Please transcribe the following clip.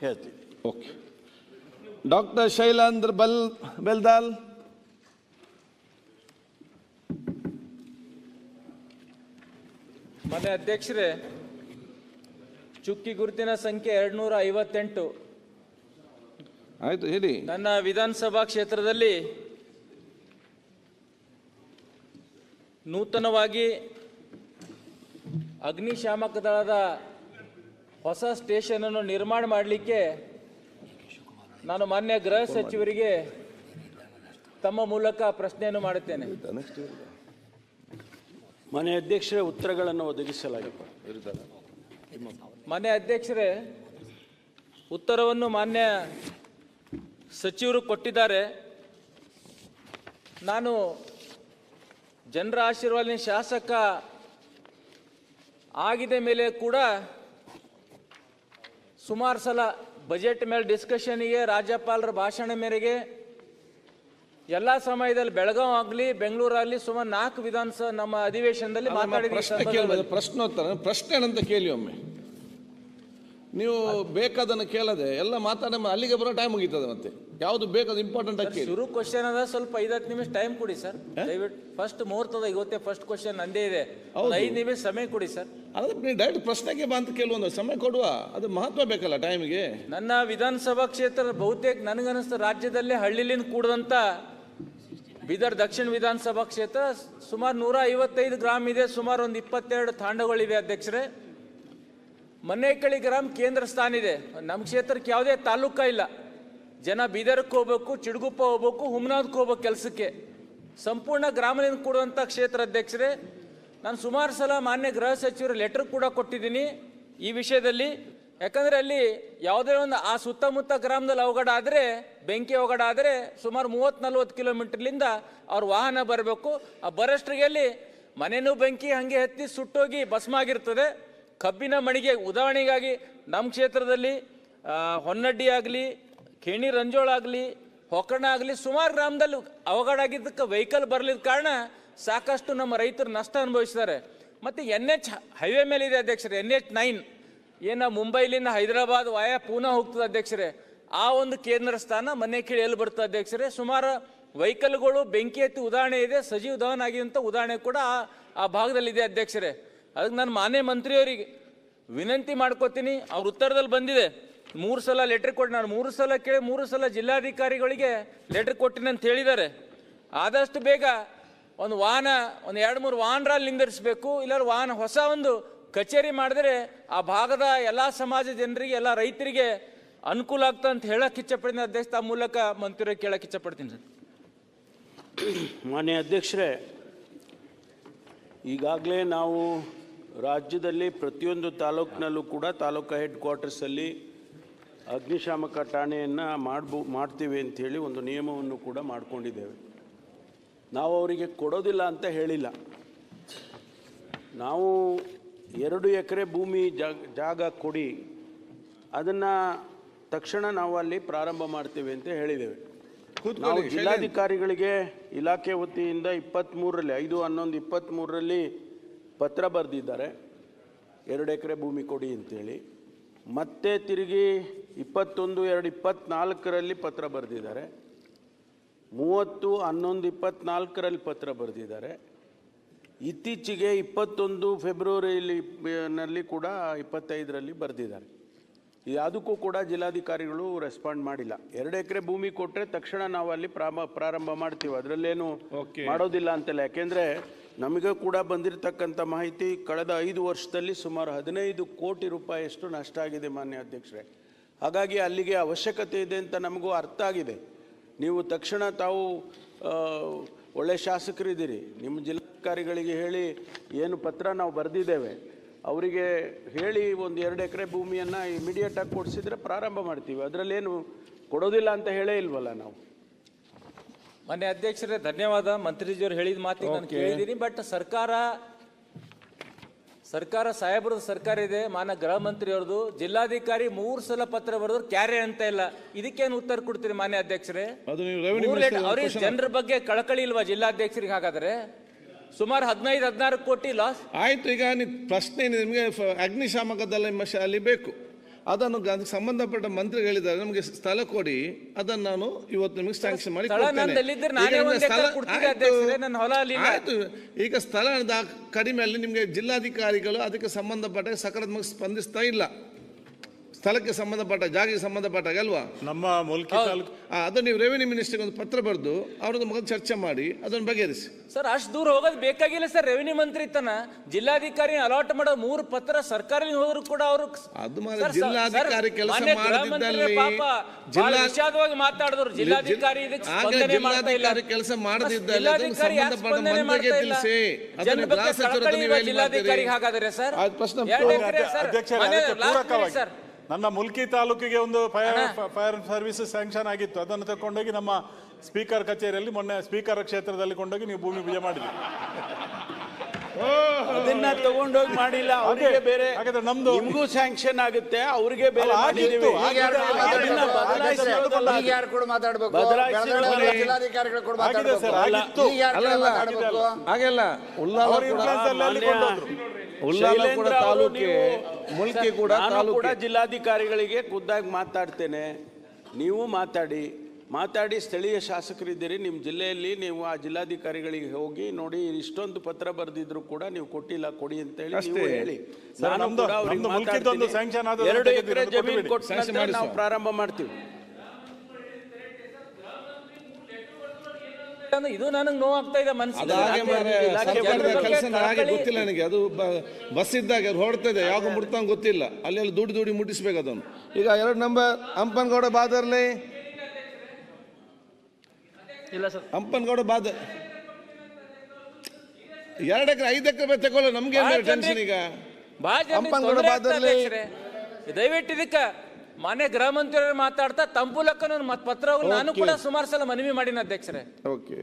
ಹೇಳ್ತೀನಿ. Okay. Doctor ಶೈಲಾಂದ್ರ ಬಲ್ ಬೆಲ್ದಾಲ್. ಮನೆ ಅಧ್ಯಕ್ಷರೇ ಚುಕ್ಕಿ ಗುರುತಿನ ಸಂಖ್ಯೆ ಎರಡ್ನೂರ ಐವತ್ತೆಂಟು ಆಯ್ತು ಹೇಳಿ. ನನ್ನ ವಿಧಾನಸಭಾ ಕ್ಷೇತ್ರದಲ್ಲಿ ನೂತನವಾಗಿ ಅಗ್ನಿಶಾಮಕ ದಳದ ಹೊಸ ಸ್ಟೇಷನ್ ಅನ್ನು ನಿರ್ಮಾಣ ಮಾಡಲಿಕ್ಕೆ ನಾನು ಮಾನ್ಯ ಗೃಹ ಸಚಿವರಿಗೆ ತಮ್ಮ ಮೂಲಕ ಪ್ರಶ್ನೆಯನ್ನು ಮಾಡುತ್ತೇನೆ. ಮನೆ ಅಧ್ಯಕ್ಷರೇ ಉತ್ತರಗಳನ್ನು ಒದಗಿಸಲಾಗಿದೆ. ಮನೆ ಅಧ್ಯಕ್ಷರೇ ಉತ್ತರವನ್ನು ಮಾನ್ಯ ಸಚಿವರು ಕೊಟ್ಟಿದ್ದಾರೆ. ನಾನು ಜನರ ಆಶೀರ್ವಾದಿನ ಶಾಸಕ ಆಗಿದೆ ಮೇಲೆ ಕೂಡ ಸುಮಾರು ಸಲ ಬಜೆಟ್ ಮೇಲೆ ಡಿಸ್ಕಷನ್ಗೆ ರಾಜ್ಯಪಾಲರ ಭಾಷಣ ಮೇರೆಗೆ ಎಲ್ಲ ಸಮಯದಲ್ಲಿ ಬೆಳಗಾವ್ ಆಗಲಿ ಬೆಂಗಳೂರಾಗಲಿ ಸುಮಾರು ನಾಲ್ಕು ವಿಧಾನಸಭೆ ನಮ್ಮ ಅಧಿವೇಶನದಲ್ಲಿ ಮಾತಾಡಿದ ಪ್ರಶ್ನೋತ್ತರ ಪ್ರಶ್ನೆ ಏನಂತ ಕೇಳಿ ಒಮ್ಮೆ. ನೀವು ಬೇಕಾದನ್ನು ಕೇಳದೆ ಎಲ್ಲ ಮಾತಾಡ ಅಲ್ಲಿಗೆ ಬರೋ ಟೈಮ್ ಮುಗೀತದೆ ಮತ್ತೆ. ಯಾವುದು ಬೇಕಾದ ಇಂಪಾರ್ಟೆಂಟ್ ಆಗಿ ಶುರು ಕ್ವಶನ್ ಅದ ಸ್ವಲ್ಪ ಐದತ್ತು ನಿಮಿಷ ಟೈಮ್ ಕೊಡಿ ಸರ್ ದಯವಿಟ್ಟು ಫಸ್ಟ್ ಮುಹೂರ್ತದ ಇವತ್ತೇ ಫಸ್ಟ್ ಕ್ವಶನ್ ನಂದೇ ಇದೆ. ಐದು ನಿಮಿಷ ಸಮಯ ಕೊಡಿ ಸರ್ ಅದ್ರ ನೀವು ಡೈರೆಕ್ಟ್ ಪ್ರಶ್ನೆಗೆ ಬಾ ಅಂತ ಕೇಳುವ ಸಮಯ ಕೊಡುವ. ಅದು ಮಹತ್ವ ಬೇಕಲ್ಲ ಟೈಮ್ಗೆ ನನ್ನ ವಿಧಾನಸಭಾ ಕ್ಷೇತ್ರ ಬಹುತೇಕ ನನಗನ್ನಿಸ್ತ ರಾಜ್ಯದಲ್ಲೇ ಹಳ್ಳಿಲಿಂದ ಕೂಡದಂತ ಬೀದರ್ ದಕ್ಷಿಣ ವಿಧಾನಸಭಾ ಕ್ಷೇತ್ರ ಸುಮಾರು ನೂರ ಐವತ್ತೈದು ಗ್ರಾಮ ಇದೆ ಸುಮಾರು ಒಂದು ಇಪ್ಪತ್ತೆರಡು ತಾಂಡಗಳಿವೆ ಅಧ್ಯಕ್ಷರೇ. ಮನೇಕಳಿ ಗ್ರಾಮ ಕೇಂದ್ರ ಸ್ಥಾನ ಇದೆ. ನಮ್ಮ ಕ್ಷೇತ್ರಕ್ಕೆ ಯಾವುದೇ ತಾಲೂಕ ಇಲ್ಲ. ಜನ ಬೀದರ್ಕ್ಕೆ ಹೋಗ್ಬೇಕು, ಚಿಡುಗುಪ್ಪ ಹೋಗ್ಬೇಕು ಹುಮ್ನಾದ್ಗೆ ಹೋಗ್ಬೇಕು ಕೆಲಸಕ್ಕೆ. ಸಂಪೂರ್ಣ ಗ್ರಾಮದಿಂದ ಕೊಡುವಂಥ ಕ್ಷೇತ್ರ ಅಧ್ಯಕ್ಷರೇ, ನಾನು ಸುಮಾರು ಸಲ ಮಾನ್ಯ ಗೃಹ ಸಚಿವರು ಲೆಟರ್ ಕೂಡ ಕೊಟ್ಟಿದ್ದೀನಿ ಈ ವಿಷಯದಲ್ಲಿ. ಯಾಕಂದರೆ ಅಲ್ಲಿ ಯಾವುದೇ ಒಂದು ಆ ಸುತ್ತಮುತ್ತ ಗ್ರಾಮದಲ್ಲಿ ಅವಘಡ ಆದರೆ, ಬೆಂಕಿ ಅವಘಡ ಆದರೆ ಸುಮಾರು ಮೂವತ್ತು ನಲ್ವತ್ತು ಕಿಲೋಮೀಟರ್ಲಿಂದ ಅವ್ರ ವಾಹನ ಬರಬೇಕು. ಆ ಬರಷ್ಟ್ರಿಗೆ ಅಲ್ಲಿ ಮನೆನೂ ಬೆಂಕಿ ಹಾಗೆ ಹತ್ತಿ ಸುಟ್ಟೋಗಿ ಭಸ್ಮ ಆಗಿರ್ತದೆ ಕಬ್ಬಿನ ಮಣಿಗೆ ಉದಾಹರಣೆಗಾಗಿ ನಮ್ಮ ಕ್ಷೇತ್ರದಲ್ಲಿ ಹೊನ್ನಡ್ಡಿ ಆಗಲಿ, ಖೇಣಿ ರಂಜೋಳ ಆಗಲಿ ಹೊಕ್ಕಣ ಆಗಲಿ ಸುಮಾರು ಗ್ರಾಮದಲ್ಲಿ ಅವಘಡ ಆಗಿದ್ದಕ್ಕೆ ವೆಹಿಕಲ್ ಬರಲಿದ ಕಾರಣ ಸಾಕಷ್ಟು ನಮ್ಮ ರೈತರು ನಷ್ಟ ಅನುಭವಿಸಿದ್ದಾರೆ. ಮತ್ತು ಎನ್ ಎಚ್ ಹೈವೇ ಮೇಲೆ ಇದೆ ಅಧ್ಯಕ್ಷರೇ ಎನ್ ಎಚ್ ನೈನ್ ಏನು ಮುಂಬೈಲಿಂದ ಹೈದರಾಬಾದ್ ವಾಯ ಪೂನಾ ಹೋಗ್ತದೆ ಅಧ್ಯಕ್ಷರೇ. ಆ ಒಂದು ಕೇಂದ್ರ ಸ್ಥಾನ ಮನೆ ಕೇಳಿ ಎಲ್ಲಿ ಬರ್ತದೆ ಅಧ್ಯಕ್ಷರೇ. ಸುಮಾರು ವೆಹಿಕಲ್ಗಳು ಬೆಂಕಿ ಎತ್ತಿ ಉದಾಹರಣೆ ಇದೆ, ಸಜೀವ ಧವನ್ ಆಗಿದಂಥ ಉದಾಹರಣೆ ಕೂಡ ಆ- ಆ ಭಾಗದಲ್ಲಿದೆ ಅಧ್ಯಕ್ಷರೇ. ಅದಕ್ಕೆ ನಾನು ಮಾನ್ಯ ಮಂತ್ರಿಯವರಿಗೆ ವಿನಂತಿ ಮಾಡ್ಕೋತೀನಿ, ಅವ್ರ ಉತ್ತರದಲ್ಲಿ ಬಂದಿದೆ, ಮೂರು ಸಲ ಲೆಟ್ರ್ ಕೊಟ್ಟು ನಾನು ಮೂರು ಸಲ ಕೇಳಿ, ಮೂರು ಸಲ ಜಿಲ್ಲಾಧಿಕಾರಿಗಳಿಗೆ ಲೆಟ್ರ್ ಕೊಟ್ಟಿನಿ ಅಂತ ಹೇಳಿದ್ದಾರೆ. ಆದಷ್ಟು ಬೇಗ ಒಂದು ವಾಹನ, ಒಂದು ಎರಡು ಮೂರು ವಾಹನರಲ್ಲಿ ನಿಂದಿರಿಸಬೇಕು, ಇಲ್ಲಾಂದ್ರೆ ವಾಹನ ಹೊಸ ಒಂದು ಕಚೇರಿ ಮಾಡಿದ್ರೆ ಆ ಭಾಗದ ಎಲ್ಲ ಸಮಾಜ ಜನರಿಗೆ, ಎಲ್ಲ ರೈತರಿಗೆ ಅನುಕೂಲ ಆಗ್ತಾ ಅಂತ ಹೇಳಕ್ಕೆ ಇಚ್ಛಪಡ್ತೀನಿ. ಅಧ್ಯಕ್ಷ, ಆ ಮೂಲಕ ಮಂತ್ರಿ ಕೇಳಕ್ಕೆ ಇಚ್ಛಪಡ್ತೀನಿ ಸರ್. ಮಾನ್ಯ ಅಧ್ಯಕ್ಷರೇ, ಈಗಾಗಲೇ ನಾವು ರಾಜ್ಯದಲ್ಲಿ ಪ್ರತಿಯೊಂದು ತಾಲೂಕಿನಲ್ಲೂ ಕೂಡ ತಾಲೂಕು ಹೆಡ್ ಕ್ವಾರ್ಟರ್ಸಲ್ಲಿ ಅಗ್ನಿಶಾಮಕ ಠಾಣೆಯನ್ನು ಮಾಡ್ಬೋ ಮಾಡ್ತೀವಿ ಅಂಥೇಳಿ ಒಂದು ನಿಯಮವನ್ನು ಕೂಡ ಮಾಡಿಕೊಂಡಿದ್ದೇವೆ. ನಾವು ಅವರಿಗೆ ಕೊಡೋದಿಲ್ಲ ಅಂತ ಹೇಳಿಲ್ಲ. ನಾವು ಎರಡು ಎಕರೆ ಭೂಮಿ ಜಾಗ ಜಾಗ ಕೊಡಿ ಅದನ್ನು ತಕ್ಷಣ ನಾವು ಅಲ್ಲಿ ಪ್ರಾರಂಭ ಮಾಡ್ತೇವೆ ಅಂತ ಹೇಳಿದ್ದೇವೆ. ನಾವು ಜಿಲ್ಲಾಧಿಕಾರಿಗಳಿಗೆ ಇಲಾಖೆ ವತಿಯಿಂದ ಇಪ್ಪತ್ತ್ಮೂರರಲ್ಲಿ ಐದು ಹನ್ನೊಂದು ಇಪ್ಪತ್ತ್ಮೂರರಲ್ಲಿ ಪತ್ರ ಬರೆದಿದ್ದಾರೆ. ಎರಡು ಎಕರೆ ಭೂಮಿ ಕೊಡಿ ಅಂತೇಳಿ. ಮತ್ತೆ ತಿರುಗಿ ಇಪ್ಪತ್ತೊಂದು ಎರಡು ಇಪ್ಪತ್ತ್ನಾಲ್ಕರಲ್ಲಿ ಪತ್ರ ಬರೆದಿದ್ದಾರೆ. ಮೂವತ್ತು ಹನ್ನೊಂದು ಇಪ್ಪತ್ತ್ನಾಲ್ಕರಲ್ಲಿ ಪತ್ರ ಬರೆದಿದ್ದಾರೆ. ಇತ್ತೀಚೆಗೆ ಇಪ್ಪತ್ತೊಂದು ಫೆಬ್ರವರಿಯಲ್ಲಿ ನಲ್ಲಿ ಕೂಡ ಇಪ್ಪತ್ತೈದರಲ್ಲಿ ಬರೆದಿದ್ದಾರೆ. ಯಾವುದಕ್ಕೂ ಕೂಡ ಜಿಲ್ಲಾಧಿಕಾರಿಗಳು ರೆಸ್ಪಾಂಡ್ ಮಾಡಿಲ್ಲ. ಎರಡು ಎಕರೆ ಭೂಮಿ ಕೊಟ್ಟರೆ ತಕ್ಷಣ ನಾವು ಅಲ್ಲಿ ಪ್ರಾರಂಭ ಪ್ರಾರಂಭ ಮಾಡ್ತೀವಿ. ಅದರಲ್ಲೇನು ಮಾಡೋದಿಲ್ಲ ಅಂತಲ್ಲ. ಯಾಕೆಂದರೆ ನಮಗೆ ಕೂಡ ಬಂದಿರತಕ್ಕಂಥ ಮಾಹಿತಿ ಕಳೆದ ಐದು ವರ್ಷದಲ್ಲಿ ಸುಮಾರು ಹದಿನೈದು ಕೋಟಿ ರೂಪಾಯಿಯಷ್ಟು ನಷ್ಟ ಆಗಿದೆ ಮಾನ್ಯ ಅಧ್ಯಕ್ಷರೇ. ಹಾಗಾಗಿ ಅಲ್ಲಿಗೆ ಅವಶ್ಯಕತೆ ಇದೆ ಅಂತ ನಮಗೂ ಅರ್ಥ ಆಗಿದೆ. ನೀವು ತಕ್ಷಣ ತಾವು ಒಳ್ಳೆ ಶಾಸಕರಿದ್ದೀರಿ. ನಿಮ್ಮ ಜಿಲ್ಲಾಧಿಕಾರಿಗಳಿಗೆ ಹೇಳಿ ಏನು ಪತ್ರ ನಾವು ಬರೆದಿದ್ದೇವೆ. ಅವರಿಗೆ ಹೇಳಿ ಒಂದು ಎರಡು ಎಕರೆ ಭೂಮಿಯನ್ನು ಇಮಿಡಿಯೇಟಾಗಿ ಕೊಡಿಸಿದ್ರೆ ಪ್ರಾರಂಭ ಮಾಡ್ತೀವಿ. ಅದರಲ್ಲೇನು ಕೊಡೋದಿಲ್ಲ ಅಂತ ಹೇಳೇ ಇಲ್ವಲ್ಲ ನಾವು. ಮಾನ್ಯ ಅಧ್ಯಕ್ಷರೇ ಧನ್ಯವಾದ. ಮಂತ್ರಿಜಿಯವರು ಹೇಳಿದ ಮಾತಿಗೆ ನಾನು ಕೇಳಿದ್ದೀನಿ. ಬಟ್ ಸರ್ಕಾರ ಸರ್ಕಾರ ಸಾಹೇಬ್ರದ್ದು ಸರ್ಕಾರ ಇದೆ. ಮಾನ್ಯ ಗೃಹ ಮಂತ್ರಿ ಅವ್ರದ್ದು ಜಿಲ್ಲಾಧಿಕಾರಿ ಮೂರು ಸಲ ಪತ್ರ ಬರೆದ್ರು ಕ್ಯಾರೆ ಅಂತ ಇಲ್ಲ. ಇದಕ್ಕೇನು ಉತ್ತರ ಕೊಡ್ತೀರಿ ಮಾನ್ಯ ಅಧ್ಯಕ್ಷರೇ? ಅವ್ರಿಗೆ ಜನರ ಬಗ್ಗೆ ಕಳಕಳಿ ಇಲ್ವಾ ಜಿಲ್ಲಾಧ್ಯಕ್ಷರಿಗೆ ಹಾಗಾದ್ರೆ? ಸುಮಾರು ಹದಿನೈದು ಹದಿನಾರು ಕೋಟಿ ಲಾಸ್ ಆಯ್ತು ಈಗ ಪ್ರಶ್ನೆ ನಿಮಗೆ ಅಗ್ನಿಶಾಮಕದಲ್ಲಿ ಅಲ್ಲಿ ಬೇಕು. ಅದನ್ನು ಅದಕ್ಕೆ ಸಂಬಂಧಪಟ್ಟ ಮಂತ್ರಿ ಹೇಳಿದ್ದಾರೆ. ನಮಗೆ ಸ್ಥಳ ಕೊಡಿ. ಅದನ್ನು ನಾನು ಇವತ್ತು ನಿಮಗೆ ಸ್ಯಾಂಕ್ಷನ್ ಮಾಡಿ ಆಯ್ತು. ಈಗ ಸ್ಥಳ ಕಡಿಮೆ ಅಲ್ಲಿ ನಿಮಗೆ ಜಿಲ್ಲಾಧಿಕಾರಿಗಳು ಅದಕ್ಕೆ ಸಂಬಂಧಪಟ್ಟ ಸಕಾರಾತ್ಮಕ ಸ್ಪಂದಿಸ್ತಾ ಇಲ್ಲ. ಸ್ಥಳಕ್ಕೆ ಸಂಬಂಧಪಟ್ಟ ಜಾಗಕ್ಕೆ ಸಂಬಂಧಪಟ್ಟಾಗ ಅಲ್ವಾ? ನಮ್ಮ ಮುಲ್ಕಿ ತಾಲೂಕು ಅದು ನೀವು ರೆವಿನ್ಯೂ ಮಿನಿಸ್ಟರ್ಗೆ ಒಂದು ಪತ್ರ ಬರೆದು ಅವ್ರದ್ದು ಮೊದಲು ಚರ್ಚೆ ಮಾಡಿ ಅದನ್ನು ಬಗೆಹರಿಸಿ. ಸರ್ ಅಷ್ಟು ದೂರ ಹೋಗೋದು ಬೇಕಾಗಿಲ್ಲ ಸರ್ ರೆವಿನ್ಯೂ ಮಂತ್ರಿ ತನ ಜಿಲ್ಲಾಧಿಕಾರಿ ಅಲಾಟ್ ಮಾಡೋ ಮೂರು ಪತ್ರ ಸರ್ಕಾರ ಹೋದ್ರು ಕೂಡ ಅವರು ಅದು ಮಾತ್ರ ಜಿಲ್ಲಾಧಿಕಾರಿ ಕೆಲಸ ಮಾಡದಿದ್ದಲ್ಲಿ ಜಿಲ್ಲಾ ವಿಷಾದವಾಗಿ ಮಾತಾಡಿದ್ರು. ಜಿಲ್ಲಾಧಿಕಾರಿ ಇದಕ್ಕೆ ಸ್ಪಂದನೆ ಮಾಡ್ತಾ ಇಲ್ಲ. ಜಿಲ್ಲಾಧಿಕಾರಿ ಕೆಲಸ ಮಾಡದಿದ್ದಲ್ಲಿ ಜಿಲ್ಲಾಧಿಕಾರಿ ಯಾಕೆ ಸ್ಪಂದನೆ ಮಾಡ್ತಾ ಇಲ್ಲ? ತಿಳಿಸಿ. ಬಗ್ಗೆ ಕಳಕಳಿ ಜಿಲ್ಲಾಧಿಕಾರಿ ಮಾಡ್ತೀರಿ? ಸರ್? ಪ್ರಶ್ನೆ ಸರ್. ನನ್ನ ಮುಲ್ಕಿ ತಾಲೂಕಿಗೆ ಒಂದು ಫೈರ್ ಫೈರ್ ಸರ್ವಿಸ್ ಸ್ಯಾಂಕ್ಷನ್ ಆಗಿತ್ತು. ಅದನ್ನು ತಗೊಂಡೋಗಿ ನಮ್ಮ ಸ್ಪೀಕರ್ ಕಚೇರಿಯಲ್ಲಿ ಮೊನ್ನೆ ಸ್ಪೀಕರ್ ಕ್ಷೇತ್ರದಲ್ಲಿ ಕೊಂಡೋಗಿ ನೀವು ಭೂಮಿ ಪೂಜೆ ಮಾಡಿದ್ರಿ. ಅದನ್ನ ತಗೊಂಡೋಗಿ ಮಾಡಿಲ್ಲ. ಅವರಿಗೆ ಬೇರೆ ಹಾಗಾದ್ರೆ ನಮ್ದು- ನಿಮಗೂ ಸ್ಯಾಂಕ್ಷನ್ ಆಗುತ್ತೆ. ಅವರಿಗೆ ಬೇರೆ ಬದಲಾಯಿಸಿ ಶೈಲೇಂದ್ರ ಅವರು ನೀವು- ಮುಲ್ಕಿ ಕೂಡ ನಾನು ಕೂಡ ತಾಲೂಕೆ ಜಿಲ್ಲಾಧಿಕಾರಿಗಳಿಗೆ ಖುದ್ದಾಗಿ ಮಾತಾಡ್ತೇನೆ ನೀವು ಮಾತಾಡಿ ಮಾತಾಡಿ ಸ್ಥಳೀಯ ಶಾಸಕರಿದ್ದೀರಿ ನಿಮ್ಮ ಜಿಲ್ಲೆಯಲ್ಲಿ ನೀವು ಆ ಜಿಲ್ಲಾಧಿಕಾರಿಗಳಿಗೆ ಹೋಗಿ ನೋಡಿ ಇಷ್ಟೊಂದು ಪತ್ರ ಬರೆದಿದ್ರು ಕೂಡ ನೀವು ಕೊಟ್ಟಿಲ್ಲ ಕೊಡಿ ಅಂತ ಹೇಳಿ ನೀವು ಅಷ್ಟೇ. ಹೇಳಿ ಸರ್, ನಾನು ನಮ್ದು- ಕೂಡ ಅವ್ರಿಗೆ ನಮ್ದು ಮುಲ್ಕಿದ್ದೊಂದು ಮಾತಾಡ್ತೀನಿ. sanction ಆದದ್ದು ಎರಡು ಎಕರೆ ಜಮೀನು ಕೊಟ್ಬಿಡಿ. ಕೊಟ್ಟ Sanction ಮಾಡಿ ನಾವು ಸರ್. ಪ್ರಾರಂಭ ಮಾಡ್ತೀವಿ ಅಂದ್ರೆ ಇದು ನನಗೆ ನೋವಾಗ್ತಾ ಇದೆ ಮನಸ್ಸಿಗೆ ಹಾಗೆ ಗೊತ್ತಿಲ್ಲ ನನಗೆ. ಅದು ಬ- ಬಸ್ ಇದ್ದಾಗ ಅದು ಹೊರಡ್ತದೆ. ಯಾವಾಗ ಮುಟ್ತಂಗೆ ಗೊತ್ತಿಲ್ಲ. ಅಲ್ಲಿ ಅಲ್ಲಿ ದುಡ್ಡು ದುಡ್ಡು ಮುಟ್ಟಿಸ್ಬೇಕು ಅದನ್ನು ಈಗ ಎರಡು ನಂಬರ್ ಹಂಪನಗೌಡ ಬಾದರ್ಲಿ. ಇಲ್ಲ ಸರ್. ಹಂಪನಗೌಡ ಬಾದ ಎರಡು ಎಕರೆ ಐದು ಎಕರೆ ತಗೊಳ್ಳ. ನಮ್ಗೆ ಟೆನ್ಷನ್ ಈಗ? ಹಂಪನಗೌಡ ಬಾದರ್ಲಿ- ದಯವಿಟ್ಟು ಇದಕ್ಕೆ ಮಾನ್ಯ ಗೃಹ ಮಂತ್ರಿಯವರು ಮಾತಾಡ್ತಾ ತಂಪು ಲೆಕ್ಕ ನನ್ನ ಮತ್- ಪತ್ರವನ್ನು ನಾನು ಕೂಡ ಸುಮಾರು ಸಲ ಮನವಿ ಮಾಡಿನ ಅಧ್ಯಕ್ಷರೇ. ಓಕೆ